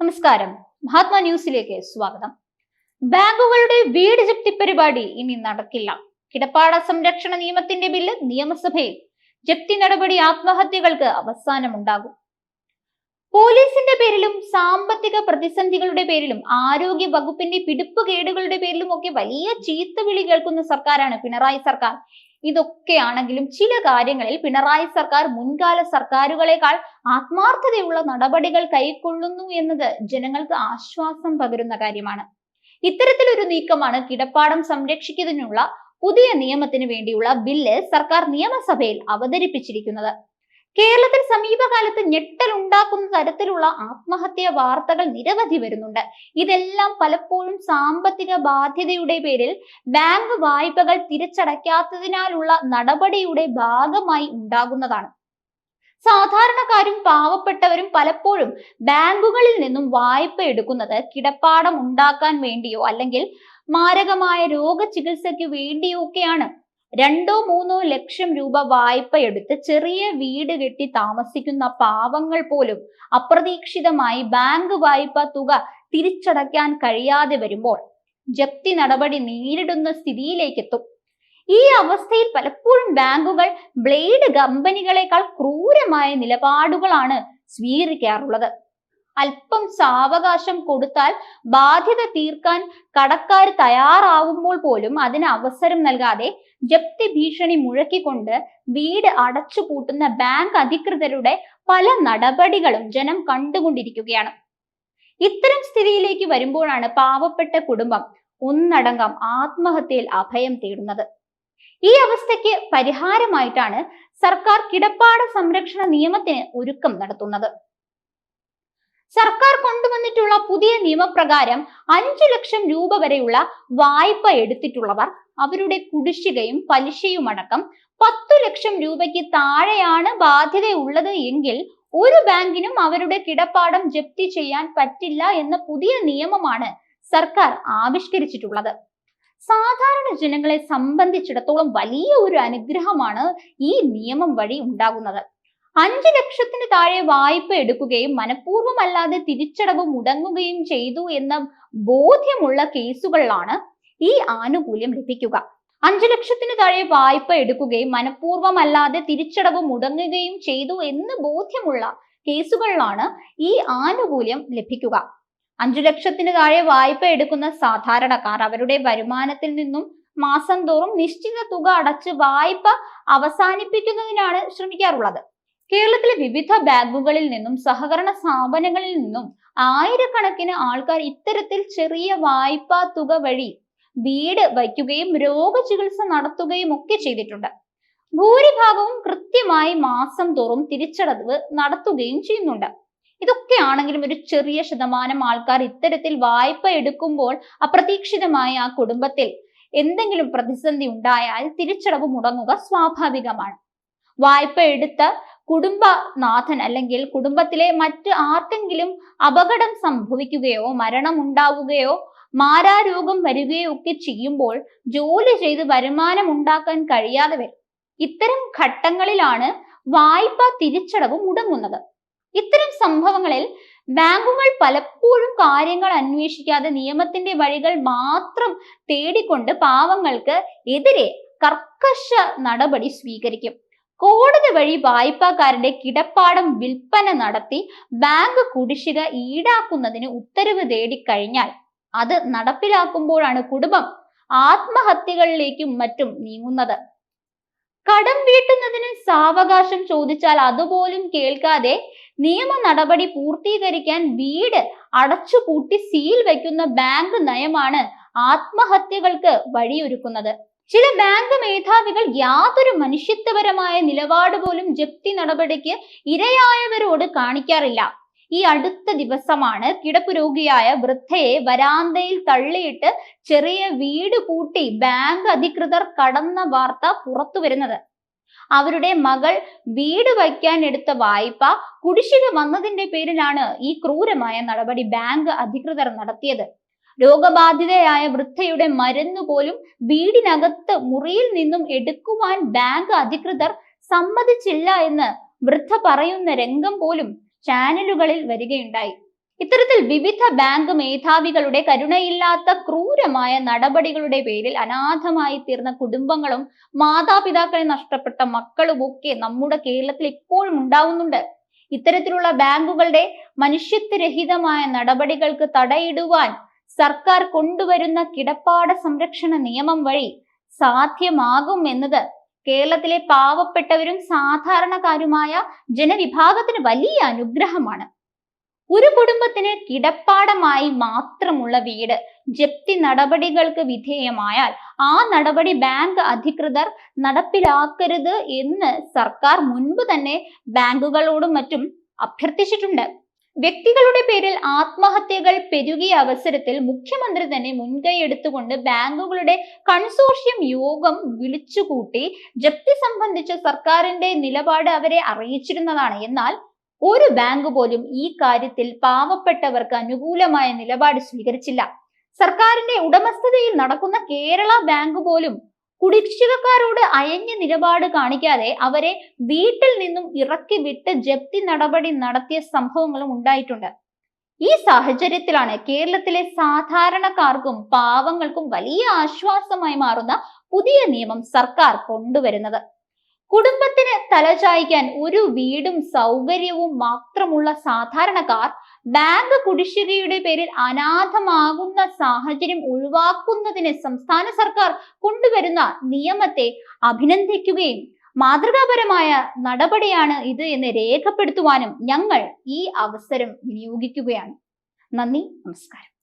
നമസ്കാരം. മഹാത്മാ ന്യൂസിലേക്ക് സ്വാഗതം. ബാങ്കുകളുടെ വീട് ജപ്തി പരിപാടി ഇനി നടക്കില്ല. കിടപ്പാട സംരക്ഷണ നിയമത്തിന്റെ ബില്ല് നിയമസഭയിൽ. ജപ്തി നടപടി ആത്മഹത്യകൾക്ക് അവസാനമുണ്ടാകും. പോലീസിന്റെ പേരിലും സാമ്പത്തിക പ്രതിസന്ധികളുടെ പേരിലും ആരോഗ്യ വകുപ്പിന്റെ പിടിപ്പുകേടുകളുടെ പേരിലും ഒക്കെ വലിയ ചീത്തവിളി കേൾക്കുന്ന സർക്കാരാണ് പിണറായി സർക്കാർ. ഇതൊക്കെയാണെങ്കിലും ചില കാര്യങ്ങളിൽ പിണറായി സർക്കാർ മുൻകാല സർക്കാരുകളെക്കാൾ ആത്മാർത്ഥതയുള്ള നടപടികൾ കൈക്കൊള്ളുന്നു എന്നത് ജനങ്ങൾക്ക് ആശ്വാസം പകരുന്ന കാര്യമാണ്. ഇത്തരത്തിലൊരു നീക്കമാണ് കിടപ്പാടം സംരക്ഷിക്കുന്നതിനുള്ള പുതിയ നിയമത്തിന് വേണ്ടിയുള്ള ബില്ല് സർക്കാർ നിയമസഭയിൽ അവതരിപ്പിച്ചിരിക്കുന്നത്. കേരളത്തിൽ സമീപകാലത്ത് ഞെട്ടലുണ്ടാക്കുന്ന തരത്തിലുള്ള ആത്മഹത്യാ വാർത്തകൾ നിരവധി വരുന്നുണ്ട്. ഇതെല്ലാം പലപ്പോഴും സാമ്പത്തിക ബാധ്യതയുടെ പേരിൽ ബാങ്ക് വായ്പകൾ തിരിച്ചടയ്ക്കാത്തതിനാലുള്ള നടപടിയുടെ ഭാഗമായി ഉണ്ടാകുന്നതാണ്. സാധാരണക്കാരും പാവപ്പെട്ടവരും പലപ്പോഴും ബാങ്കുകളിൽ നിന്നും വായ്പ എടുക്കുന്നത് കിടപ്പാടം ഉണ്ടാക്കാൻ വേണ്ടിയോ അല്ലെങ്കിൽ മാരകമായ രോഗചികിത്സയ്ക്ക് വേണ്ടിയോ ഒക്കെയാണ്. രണ്ടോ മൂന്നോ ലക്ഷം രൂപ വായ്പ എടുത്ത് ചെറിയ വീട് കെട്ടി താമസിക്കുന്ന പാവങ്ങൾ പോലും അപ്രതീക്ഷിതമായി ബാങ്ക് വായ്പ തുക തിരിച്ചടയ്ക്കാൻ കഴിയാതെ വരുമ്പോൾ ജപ്തി നടപടി നേരിടുന്ന സ്ഥിതിയിലേക്ക് എത്തും ഈ അവസ്ഥയിൽ പലപ്പോഴും ബാങ്കുകൾ ബ്ലേഡ് കമ്പനികളെക്കാൾ ക്രൂരമായ നിലപാടുകളാണ് സ്വീകരിക്കാറുള്ളത്. അല്പം സാവകാശം കൊടുത്താൽ ബാധ്യത തീർക്കാൻ കടക്കാർ തയ്യാറാവുമ്പോൾ പോലും അതിന് അവസരം നൽകാതെ ജപ്തി ഭീഷണി മുഴക്കിക്കൊണ്ട് വീട് അടച്ചു പൂട്ടുന്ന ബാങ്ക് അധികൃതരുടെ പല നടപടികളും ജനം കണ്ടുകൊണ്ടിരിക്കുകയാണ്. ഇത്തരം സ്ഥിതിയിലേക്ക് വരുമ്പോഴാണ് പാവപ്പെട്ട കുടുംബം ഒന്നടങ്കം ആത്മഹത്യയിൽ അഭയം തേടുന്നത്. ഈ അവസ്ഥയ്ക്ക് പരിഹാരമായിട്ടാണ് സർക്കാർ കിടപ്പാട സംരക്ഷണ നിയമത്തിന് ഒരുക്കം നടത്തുന്നത്. സർക്കാർ കൊണ്ടുവന്നിട്ടുള്ള പുതിയ നിയമപ്രകാരം അഞ്ചു ലക്ഷം രൂപ വരെയുള്ള വായ്പ എടുത്തിട്ടുള്ളവർ അവരുടെ കുടിശ്ശികയും പലിശയും അടക്കം പത്തു ലക്ഷം രൂപയ്ക്ക് താഴെയാണ് ബാധ്യതയുള്ളത് എങ്കിൽ ഒരു ബാങ്കിനും അവരുടെ കിടപ്പാടം ജപ്തി ചെയ്യാൻ പറ്റില്ല എന്ന പുതിയ നിയമമാണ് സർക്കാർ ആവിഷ്കരിച്ചിട്ടുള്ളത്. സാധാരണ ജനങ്ങളെ സംബന്ധിച്ചിടത്തോളം വലിയ ഒരു അനുഗ്രഹമാണ് ഈ നിയമം വഴി ഉണ്ടാകുന്നത്. അഞ്ചു ലക്ഷത്തിന് താഴെ വായ്പ എടുക്കുകയും മനഃപൂർവമല്ലാതെ തിരിച്ചടവ് മുടങ്ങുകയും ചെയ്തു എന്ന ബോധ്യമുള്ള കേസുകളിലാണ് ഈ ആനുകൂല്യം ലഭിക്കുക. അഞ്ചു ലക്ഷത്തിന് താഴെ വായ്പ എടുക്കുകയും മനഃപൂർവമല്ലാതെ തിരിച്ചടവ് മുടങ്ങുകയും ചെയ്തു എന്ന് ബോധ്യമുള്ള കേസുകളിലാണ് ഈ ആനുകൂല്യം ലഭിക്കുക. അഞ്ചു ലക്ഷത്തിന് താഴെ വായ്പ എടുക്കുന്ന സാധാരണക്കാർ അവരുടെ വരുമാനത്തിൽ നിന്നും മാസം തോറും നിശ്ചിത തുക അടച്ച് വായ്പ അവസാനിപ്പിക്കുന്നതിനാണ് ശ്രമിക്കാറുള്ളത്. കേരളത്തിലെ വിവിധ ബാങ്കുകളിൽ നിന്നും സഹകരണ സ്ഥാപനങ്ങളിൽ നിന്നും ആയിരക്കണക്കിന് ആൾക്കാർ ഇത്തരത്തിൽ ചെറിയ വായ്പാ തുക വഴി വീട് വയ്ക്കുകയും രോഗചികിത്സ നടത്തുകയും ഒക്കെ ചെയ്തിട്ടുണ്ട്. ഭൂരിഭാഗവും കൃത്യമായി മാസം തോറും തിരിച്ചടവ് നടത്തുകയും ചെയ്യുന്നുണ്ട്. ഇതൊക്കെയാണെങ്കിലും ഒരു ചെറിയ ശതമാനം ആൾക്കാർ ഇത്തരത്തിൽ വായ്പ എടുക്കുമ്പോൾ അപ്രതീക്ഷിതമായ ആ കുടുംബത്തിൽ എന്തെങ്കിലും പ്രതിസന്ധി ഉണ്ടായാൽ തിരിച്ചടവ് മുടങ്ങുക സ്വാഭാവികമാണ്. വായ്പ എടുത്ത കുടുംബനാഥൻ അല്ലെങ്കിൽ കുടുംബത്തിലെ മറ്റ് ആർക്കെങ്കിലും അപകടം സംഭവിക്കുകയോ മരണം ഉണ്ടാവുകയോ മാരാരോഗം വരികയോ ഒക്കെ ചെയ്യുമ്പോൾ ജോലി ചെയ്ത് വരുമാനം ഉണ്ടാക്കാൻ കഴിയാതെ വരും. ഇത്തരം ഘട്ടങ്ങളിലാണ് വായ്പ തിരിച്ചടവ് മുടങ്ങുന്നത്. ഇത്തരം സംഭവങ്ങളിൽ ബാങ്കുകൾ പലപ്പോഴും കാര്യങ്ങൾ അന്വേഷിക്കാതെ നിയമത്തിന്റെ വഴികൾ മാത്രം തേടിക്കൊണ്ട് പാവങ്ങൾക്ക് എതിരെ കർക്കശ നടപടി സ്വീകരിക്കും. കോടതി വഴി വായ്പക്കാരുടെ കിടപ്പാടം വിൽപ്പന നടത്തി ബാങ്ക് കുടിശ്ശിക ഈടാക്കുന്നതിന് ഉത്തരവ് തേടിക്കഴിഞ്ഞാൽ അത് നടപ്പിലാക്കുമ്പോഴാണ് കുടുംബം ആത്മഹത്യകളിലേക്കും മറ്റും നീങ്ങുന്നത്. കടം വീട്ടുന്നതിന് സാവകാശം ചോദിച്ചാൽ അതുപോലും കേൾക്കാതെ നിയമ നടപടി പൂർത്തീകരിക്കാൻ വീട് അടച്ചുപൂട്ടി സീൽ വയ്ക്കുന്ന ബാങ്ക് നയമാണ് ആത്മഹത്യകൾക്ക് വഴിയൊരുക്കുന്നത്. ചില ബാങ്ക് മേധാവികൾ യാതൊരു മനുഷ്യത്വപരമായ നിലപാട് പോലും ജപ്തി നടപടിക്ക് ഇരയായവരോട് കാണിക്കാറില്ല. ഈ അടുത്ത ദിവസമാണ് കിടപ്പ് രോഗിയായ വൃദ്ധയെ വരാന്തയിൽ തള്ളിയിട്ട് ചെറിയ വീട് പൂട്ടി ബാങ്ക് അധികൃതർ കടന്ന വാർത്ത പുറത്തു വരുന്നത്. അവരുടെ മകൾ വീട് വയ്ക്കാൻ എടുത്ത വായ്പ കുടിശ്ശിക വന്നതിന്റെ പേരിലാണ് ഈ ക്രൂരമായ നടപടി ബാങ്ക് അധികൃതർ നടത്തിയത്. രോഗബാധിതയായ വൃദ്ധയുടെ മരുന്ന് പോലും വീടിനകത്ത് മുറിയിൽ നിന്നും എടുക്കുവാൻ ബാങ്ക് അധികൃതർ സമ്മതിച്ചില്ല എന്ന് വൃദ്ധ പറയുന്ന രംഗം പോലും ചാനലുകളിൽ വരികയുണ്ടായി. ഇത്തരത്തിൽ വിവിധ ബാങ്ക് മേധാവികളുടെ കരുണയില്ലാത്ത ക്രൂരമായ നടപടികളുടെ പേരിൽ അനാഥമായി തീർന്ന കുടുംബങ്ങളും മാതാപിതാക്കളെ നഷ്ടപ്പെട്ട മക്കളും ഒക്കെ നമ്മുടെ കേരളത്തിൽ ഇപ്പോഴും ഉണ്ടാവുന്നുണ്ട്. ഇത്തരത്തിലുള്ള ബാങ്കുകളുടെ മനുഷ്യത്വരഹിതമായ നടപടികൾക്ക് തടയിടുവാൻ സർക്കാർ കൊണ്ടുവരുന്ന കിടപ്പാട സംരക്ഷണ നിയമം വഴി സാധ്യമാകും എന്നത് കേരളത്തിലെ പാവപ്പെട്ടവരും സാധാരണക്കാരുമായ ജനവിഭാഗത്തിന് വലിയ അനുഗ്രഹമാണ്. ഒരു കുടുംബത്തിന് കിടപ്പാടമായി മാത്രമുള്ള വീട് ജപ്തി നടപടികൾക്ക് വിധേയമായാൽ ആ നടപടി ബാങ്ക് അധികൃതർ നടപ്പിലാക്കരുത് എന്ന് സർക്കാർ മുൻപ് തന്നെ ബാങ്കുകളോടും മറ്റും അഭ്യർത്ഥിച്ചിട്ടുണ്ട്. വ്യക്തികളുടെ പേരിൽ ആത്മഹത്യകൾ പെരുകിയ അവസരത്തിൽ മുഖ്യമന്ത്രി തന്നെ മുൻകൈ എടുത്തുകൊണ്ട് ബാങ്കുകളുടെ കൺസോർഷ്യം യോഗം വിളിച്ചുകൂട്ടി ജപ്തി സംബന്ധിച്ച സർക്കാരിന്റെ നിലപാട് അവരെ അറിയിച്ചിരുന്നതാണ്. എന്നാൽ ഒരു ബാങ്ക് പോലും ഈ കാര്യത്തിൽ പാവപ്പെട്ടവർക്ക് അനുകൂലമായ നിലപാട് സ്വീകരിച്ചില്ല. സർക്കാരിന്റെ ഉടമസ്ഥതയിൽ നടക്കുന്ന കേരള ബാങ്ക് പോലും കുടിശ്ശികക്കാരോട് അയഞ്ഞ നിലപാട് കാണിക്കാതെ അവരെ വീട്ടിൽ നിന്നും ഇറക്കി വിട്ട് ജപ്തി നടപടി നടത്തിയ സംഭവങ്ങളും ഉണ്ടായിട്ടുണ്ട്. ഈ സാഹചര്യത്തിലാണ് കേരളത്തിലെ സാധാരണക്കാർക്കും പാവങ്ങൾക്കും വലിയ ആശ്വാസമായി മാറുന്ന പുതിയ നിയമം സർക്കാർ കൊണ്ടുവരുന്നത്. കുടുംബത്തിന് തലചായ്ക്കാൻ ഒരു വീടും സൗകര്യവും മാത്രമുള്ള സാധാരണക്കാർ ബാങ്ക് കുടിശ്ശികയുടെ പേരിൽ അനാഥമാകുന്ന സാഹചര്യം ഒഴിവാക്കുന്നതിന് സംസ്ഥാന സർക്കാർ കൊണ്ടുവരുന്ന നിയമത്തെ അഭിനന്ദിക്കുകയും മാതൃകാപരമായ നടപടിയാണ് ഇത് എന്ന് രേഖപ്പെടുത്തുവാനും ഞങ്ങൾ ഈ അവസരം വിനിയോഗിക്കുകയാണ്. നന്ദി നമസ്കാരം.